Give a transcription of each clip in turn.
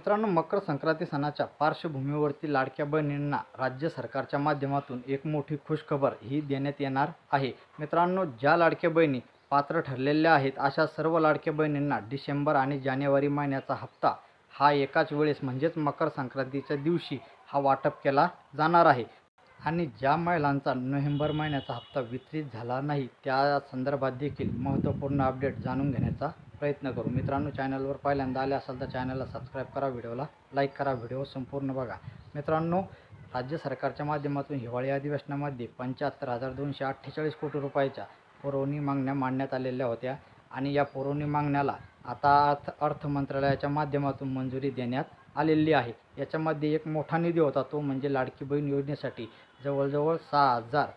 मित्रांनो मकर संक्रांती सणाच्या पार्श्वभूमीवरती लाडक्या बहिणींना राज्य सरकारच्या माध्यमातून एक मोठी खुशखबर ही देण्यात येणार आहे. मित्रांनो ज्या लाडक्या बहिणी पात्र ठरलेल्या आहेत अशा सर्व लाडक्या बहिणींना डिसेंबर आणि जानेवारी महिन्याचा हप्ता हा एकाच वेळेस म्हणजेच मकर संक्रांतीच्या दिवशी हा वाटप केला जाणार आहे. आणि ज्या महिलांचा नोव्हेंबर महिन्याचा हप्ता वितरित झाला नाही त्या संदर्भात देखील महत्त्वपूर्ण अपडेट जाणून घेण्याचा प्रयत्न करू. मित्रांनो चॅनलवर पहिल्यांदा आले असाल तर चॅनलला सबस्क्राईब करा व्हिडिओला लाईक करा व्हिडिओ संपूर्ण बघा. मित्रांनो राज्य सरकारच्या माध्यमातून हिवाळी अधिवेशनामध्ये पंच्याहत्तर हजार दोनशे अठ्ठेचाळीस कोटी रुपयाच्या पुरवणी मागण्या मांडण्यात आलेल्या होत्या आणि या पुरवणी मागण्याला आता अर्थ अर्थ मंत्रालयाच्या माध्यमातून मंजुरी देण्यात आलेली आहे. याच्यामध्ये एक मोठा निधी होता तो म्हणजे लाडकी बहीण योजनेसाठी. जवळजवळ सहा हजार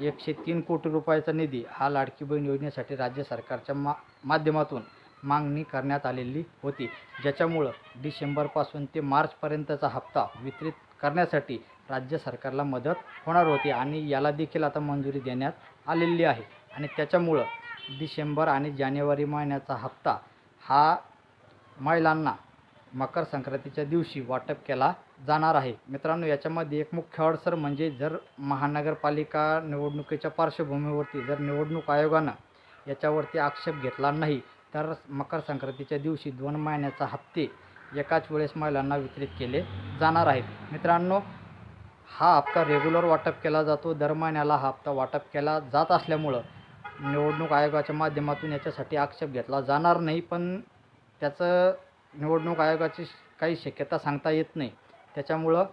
एकशे तीन कोटी रुपयाचा निधी हा लाडकी बहीण योजनेसाठी राज्य सरकारच्या मा माध्यमातून मागणी करण्यात आलेली होती. ज्याच्यामुळं डिसेंबरपासून ते मार्चपर्यंतचा हप्ता वितरित करण्यासाठी राज्य सरकारला मदत होणार होती आणि याला देखील आता मंजुरी देण्यात आलेली आहे. आणि त्याच्यामुळं डिसेंबर आणि जानेवारी महिन्याचा हप्ता हा महिलांना मकर संक्रांतीच्या दिवशी वाटप केला जाणार आहे. मित्रांनो याच्यामध्ये एक मुख्य अडसर म्हणजे जर महानगरपालिका निवडणुकीच्या पार्श्वभूमीवरती जर निवडणूक आयोगानं याच्यावरती आक्षेप घेतला नाही तर मकर संक्रांतीच्या दिवशी दोन महिन्याचा हप्ते एकाच वेळेस महिलांना वितरित केले जाणार आहेत. मित्रांनो हा हप्ता रेग्युलर वाटप केला जातो. दर महिन्याला हा हप्ता वाटप केला जात असल्यामुळं निवडणूक आयोगाच्या माध्यमातून याच्यासाठी आक्षेप घेतला जाणार नाही पण त्याचं निवडणूक आयोगाची काही शक्यता सांगता येत नाही. त्याच्यामुळं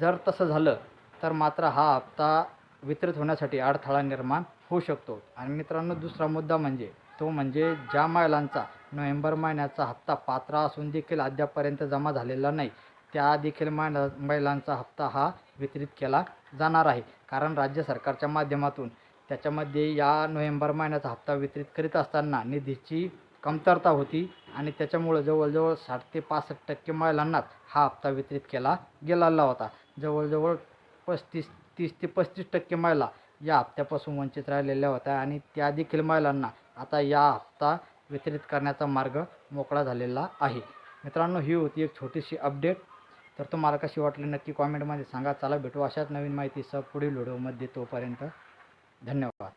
जर तसं झालं तर मात्र हा हप्ता वितरित होण्यासाठी अडथळा निर्माण होऊ शकतो. आणि मित्रांनो दुसरा मुद्दा म्हणजे तो म्हणजे ज्या महिलांचा नोव्हेंबर महिन्याचा हप्ता पात्र असून देखील अद्यापर्यंत जमा झालेला नाही त्या देखील महिला महिलांचा हप्ता हा वितरित केला जाणार आहे. कारण राज्य सरकारच्या माध्यमातून त्याच्यामध्ये या नोव्हेंबर महिन्याचा हप्ता वितरित करीत असताना निधीची कमतरता होती आणि त्याच्यामुळं जवळजवळ साठ ते पासष्ट टक्के महिलांनाच हा हप्ता वितरित केला गेलेला होता. जवळजवळ पस्तीस तीस ते पस्तीस टक्के महिला या हप्त्यापासून वंचित राहिलेल्या होत्या आणि त्या देखील महिलांना आता या हप्ता वितरित करण्याचा मार्ग मोकळा झालेला आहे. मित्रांनो ही होती एक छोटीशी अपडेट. तर तुम्हाला कशी वाटली नक्की कॉमेंटमध्ये सांगा. चला भेटू अशाच नवीन माहितीसह पुढील व्हिडिओमध्ये तोपर्यंत धन्यवाद.